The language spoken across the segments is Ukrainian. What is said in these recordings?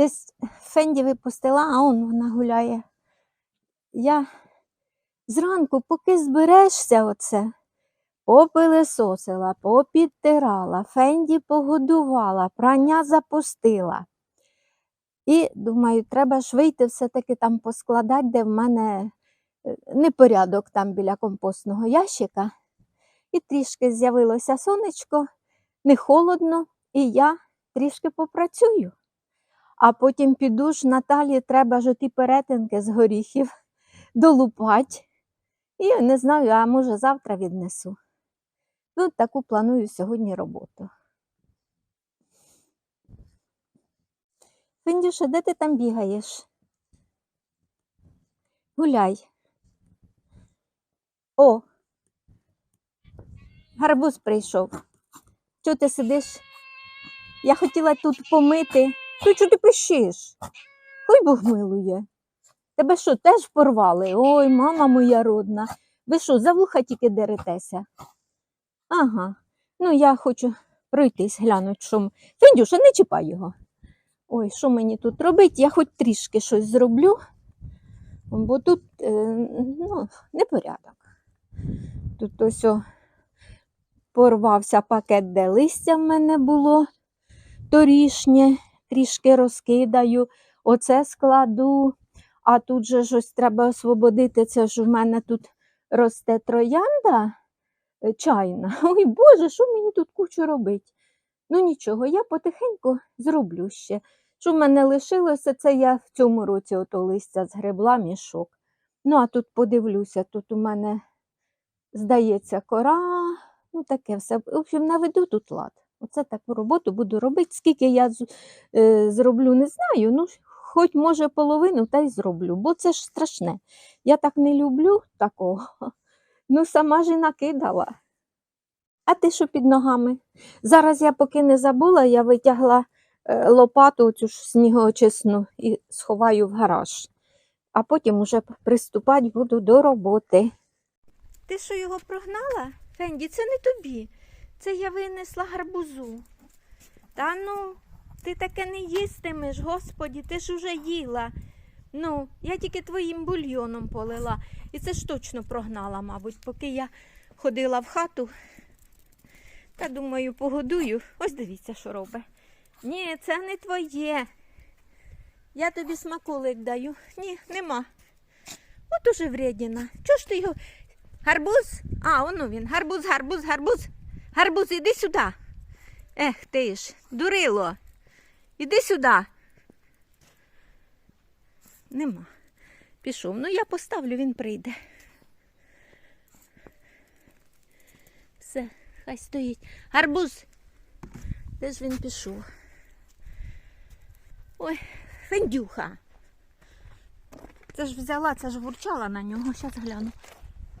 десь Фенді випустила, а он вона гуляє. Я зранку, поки зберешся оце, попилисосила, попідтирала, Фенді погодувала, прання запустила. І думаю, треба ж вийти все-таки там поскладати, де в мене е, непорядок там біля компостного ящика. І трішки з'явилося сонечко, не холодно, і я трішки попрацюю. А потім піду ж Наталі, треба ж оті перетинки з горіхів долупать. І не знаю, а може завтра віднесу. Ну, таку планую сьогодні роботу. Фіндюша, де ти там бігаєш? Гуляй. О, гарбуз прийшов. Чого ти сидиш? Я хотіла тут помити. Ти чого ти пишеш? Хай Бог милує. Тебе що, теж порвали? Ой, мама моя родна. Ви що, за вуха тільки деретеся? Ага. Ну, я хочу пройтись, глянуть, що. Фендюша, не чіпай його. Ой, що мені тут робити? Я хоч трішки щось зроблю, бо тут е, ну, непорядок. Тут ось о, порвався пакет, де листя в мене було торішнє, трішки розкидаю, оце складу, а тут же ж ось треба освободити. Це ж в мене тут росте троянда е, чайна. Ой Боже, що мені тут кучу робить? Ну нічого, я потихеньку зроблю ще. Що в мене лишилося, це я в цьому році ото листя згребла мішок. Ну, а тут подивлюся, тут у мене, здається, кора, ну таке все. В общем, наведу тут лад. Оце таку роботу буду робити. Скільки я е, зроблю, не знаю. Ну, хоч може половину, та й зроблю, бо це ж страшне. Я так не люблю такого. Ну, сама ж і накидала. А ти що під ногами? Зараз я поки не забула, я витягла е, лопату цю ж снігоочисну і сховаю в гараж. А потім уже приступати буду до роботи. Ти що його прогнала? Фенді, це не тобі. Це я винесла гарбузу. Та ну, ти таке не їстимеш, господі, ти ж уже їла. Ну, я тільки твоїм бульйоном полила. І це ж точно прогнала, мабуть, поки я ходила в хату. Та думаю, погодую. Ось дивіться, що робить. Ні, це не твоє. Я тобі смаколик даю. Ні, нема. От уже вредіна. Чого ж ти його. Гарбуз? А, воно він. Гарбуз, гарбуз, гарбуз. Гарбуз, іди сюди. Ех ти ж, дурило. Іди сюди. Нема. Пішов. Ну я поставлю, він прийде. Все, хай стоїть. Гарбуз. Де ж він пішов? Ой, фендюха. Це ж взяла, це ж гурчала на нього. Зараз гляну.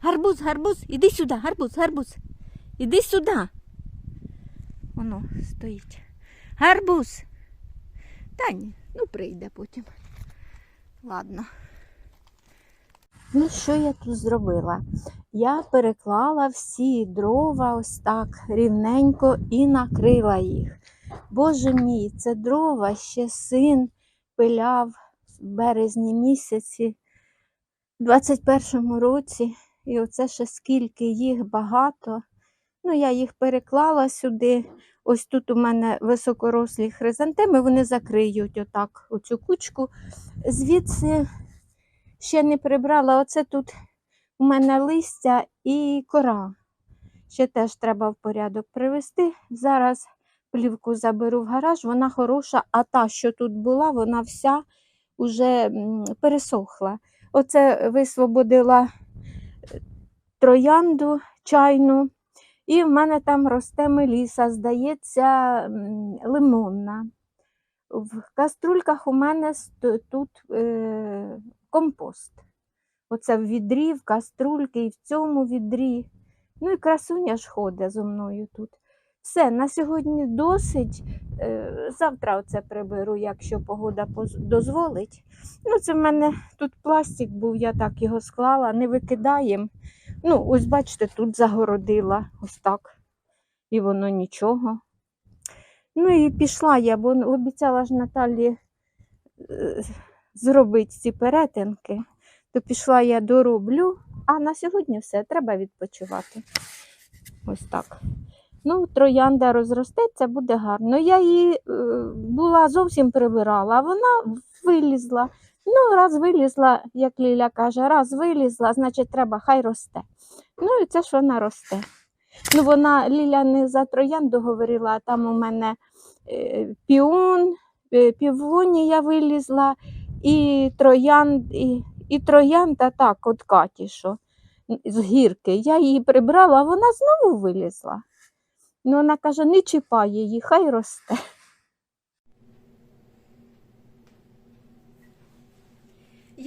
Гарбуз, гарбуз, іди сюди, гарбуз, гарбуз. Іди сюди. Воно стоїть. Гарбуз. Та ні, ну прийде потім. Ладно. Ну, що я тут зробила? Я переклала всі дрова ось так рівненько і накрила їх. Боже мій, це дрова ще син пиляв в березні місяці, в 21-му році. І оце ще скільки їх багато. Ну, я їх переклала сюди. Ось тут у мене високорослі хризантеми, вони закриють отак оцю кучку. Звідси ще не прибрала. Оце тут у мене листя і кора. Ще теж треба в порядок привести. Зараз плівку заберу в гараж, вона хороша, а та, що тут була, вона вся уже пересохла. Оце висвободила троянду чайну, і в мене там росте меліса, здається, лимонна. В каструльках у мене тут е, компост. Оце в відрі, в каструльки і в цьому відрі. Ну і красуня ж ходить зо мною тут. Все, на сьогодні досить. Е, Завтра оце приберу, якщо погода дозволить. Ну, це в мене тут пластик був, я так його склала, не викидаємо. Ну, ось бачите, тут загородила, ось так. І воно нічого. Ну і пішла я, бо обіцяла ж Наталі е, зробити ці перетинки, то пішла я дороблю, а на сьогодні все, треба відпочивати. Ось так. Ну, троянда розростеться, буде гарно. Я її е, була зовсім прибирала, а вона вилізла. Ну, раз вилізла, як Ліля каже, раз вилізла, значить треба, хай росте. Ну і це ж вона росте. Ну, вона Ліля не за троянду говорила, а там у мене е, піон, е, півонія вилізла, і троянд, і, і троянда так, от Каті, що з гірки. Я її прибрала, а вона знову вилізла. Ну, вона каже, не чіпай її, хай росте.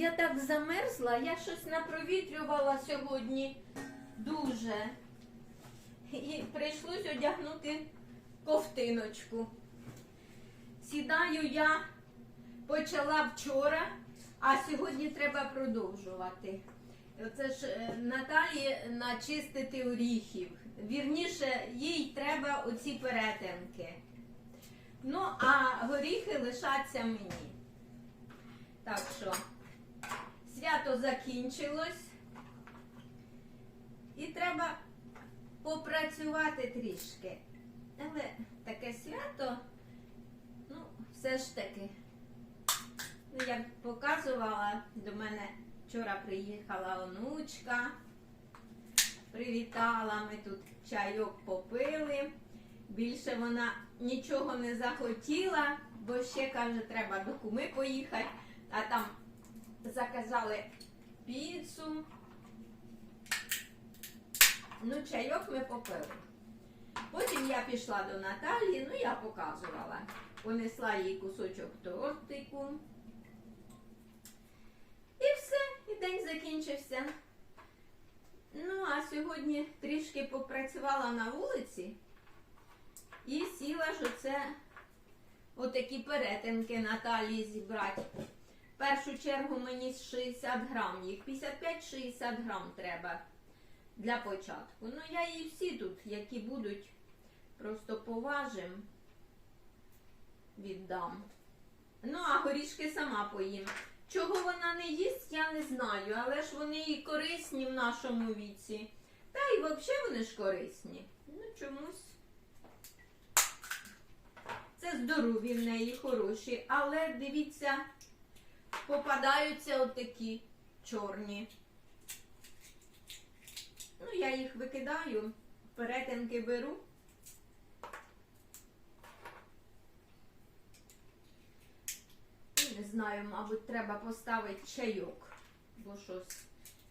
Я так замерзла, я щось напровітрювала сьогодні дуже. І прийшлось одягнути ковтиночку. Сідаю я почала вчора, а сьогодні треба продовжувати. Це ж е, Наталі начистити оріхів. Вірніше, їй треба оці перетинки. Ну, а горіхи лишаться мені. Так що, свято закінчилось. І треба попрацювати трішки. Але таке свято, ну, все ж таки. Ну, як показувала, до мене вчора приїхала онучка, привітала, ми тут чайок попили. Більше вона нічого не захотіла, бо ще каже, треба до куми поїхати, а там заказали піцу. Ну, чайок ми попили. Потім я пішла до Наталії, ну я показувала. Понесла їй кусочок тортику. І все, і день закінчився. Ну, а сьогодні трішки попрацювала на вулиці і сіла ж оце отакі перетинки Наталії зібрати. В першу чергу мені 60 грам їх, 55-60 грам треба для початку. Ну, я її всі тут, які будуть, просто поважим, віддам. Ну, а горішки сама поїм. Чого вона не їсть, я не знаю, але ж вони і корисні в нашому віці. Та й взагалі вони ж корисні. Ну, чомусь. Це здорові в неї хороші, але дивіться, попадаються отакі чорні. Ну, я їх викидаю, перетинки беру. І Не знаю, мабуть, треба поставити чайок, бо щось,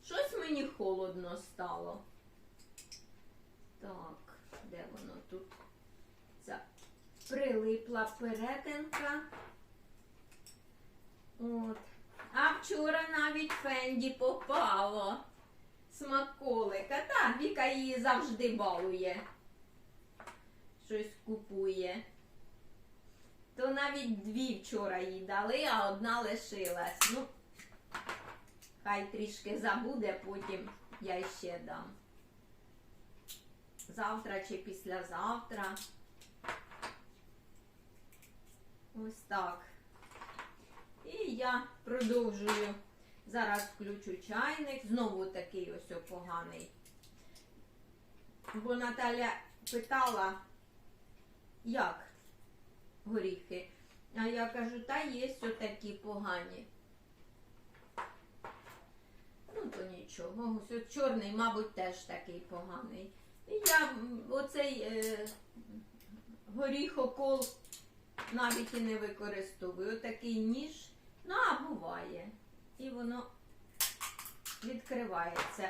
щось мені холодно стало. Так, де воно тут? Ця прилипла перетинка. От. А вчора навіть Фенді попало смаколика. Та, Віка її завжди балує. Щось купує. То навіть дві вчора їй дали, а одна лишилась. Ну, хай трішки забуде, потім я ще дам. Завтра чи післязавтра. Ось так. Я продовжую. Зараз включу чайник. Знову такий ось поганий. Бо Наталя питала, як горіхи. А я кажу, та є такі погані. Ну, то нічого. Ось чорний, мабуть, теж такий поганий. І я оцей е, горіхокол навіть і не використовую. Отакий ніж. Ну, а буває. І воно відкривається.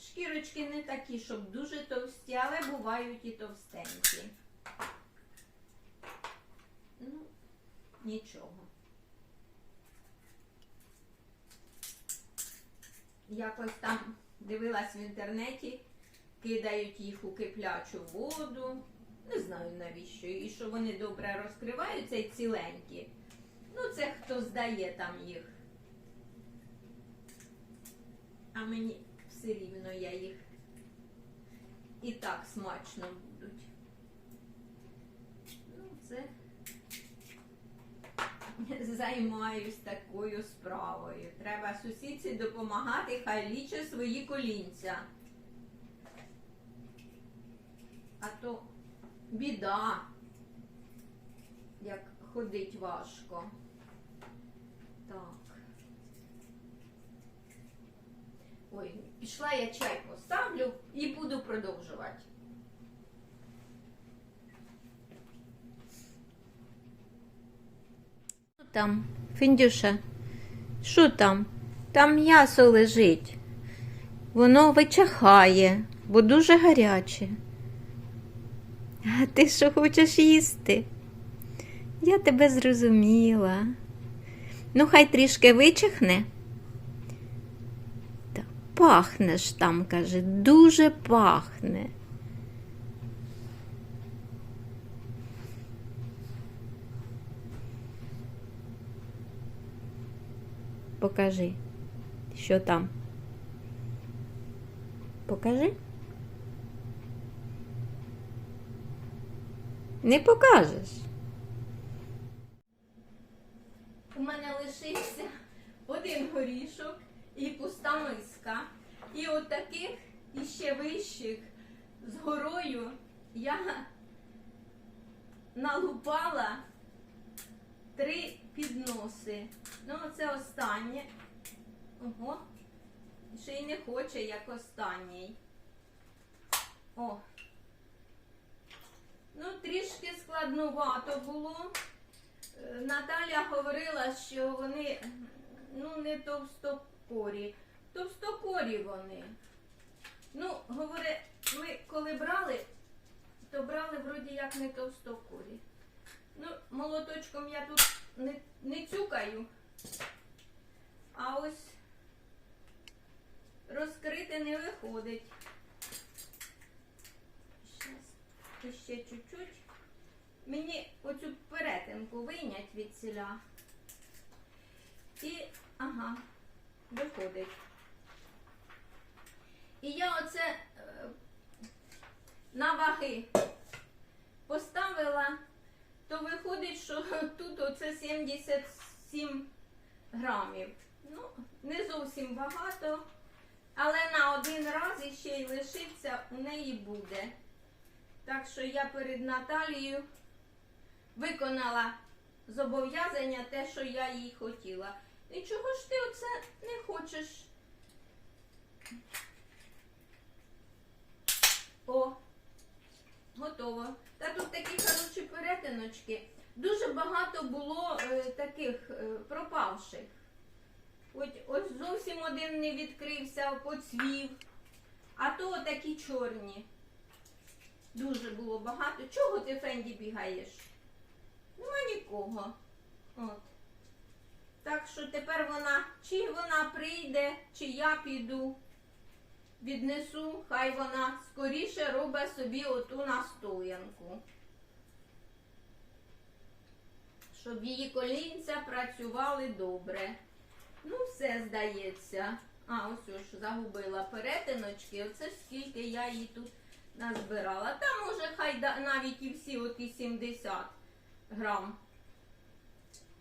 Шкірочки не такі, щоб дуже товсті, але бувають і товстенькі. Ну, нічого. Якось там дивилась в інтернеті, кидають їх у киплячу воду. Не знаю навіщо. І що вони добре розкриваються і ціленькі. Ну, це хто здає там їх. А мені все рівно я їх і так смачно будуть. Ну, це займаюсь такою справою. Треба сусідці допомагати, хай лічить свої колінця. А то біда, ходить важко. Так. Ой, пішла я чай поставлю і буду продовжувати. Що там, Фіндюша? Що там? Там м'ясо лежить. Воно вичахає, бо дуже гаряче. А ти що хочеш їсти? Я тебе зрозуміла. Ну, хай трішки вичахне. Та пахне ж там, каже, дуже пахне. Покажи, що там. Покажи. Не покажеш. У мене лишився один горішок і пуста миска. І от таких іще вищих з горою я налупала три підноси. Ну, це останнє. Ого. Ще й не хоче, як останній. О. Ну, трішки складнувато було. Е, Наталя говорила, що вони ну, не товстокорі. Товстокорі вони. Ну, говорить, ми коли брали, то брали вроді як не товстокорі. Ну, молоточком я тут не, не цюкаю. А ось розкрити не виходить. Щас, ще чуть-чуть. Мені оцю перетинку вийнять від ціля. І, ага, виходить. І я оце е, на ваги поставила, то виходить, що тут оце 77 грамів. Ну, не зовсім багато, але на один раз іще й лишиться у неї буде. Так що я перед Наталією виконала зобов'язання те, що я їй хотіла. І чого ж ти оце не хочеш? О, готово. Та тут такі хороші перетиночки. Дуже багато було е, таких е, пропавших. Ось, ось зовсім один не відкрився, поцвів. А то такі чорні. Дуже було багато. Чого ти, Фенді, бігаєш? Нема нікого. От. Так що тепер вона, чи вона прийде, чи я піду, віднесу, хай вона скоріше робить собі оту настоянку. Щоб її колінця працювали добре. Ну, все здається. А, ось ж загубила перетиночки. Оце скільки я її тут назбирала. Та може хай навіть і всі оті 70 грам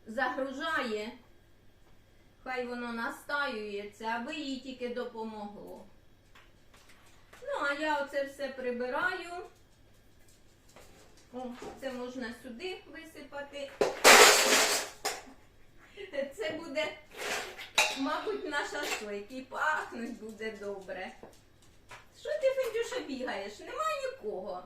загружає. Хай воно настаюється, аби їй тільки допомогло. Ну, а я оце все прибираю. О, це можна сюди висипати. Це буде, мабуть, на шашлик і пахнуть буде добре. Що ти, Фендюша, бігаєш? Немає нікого.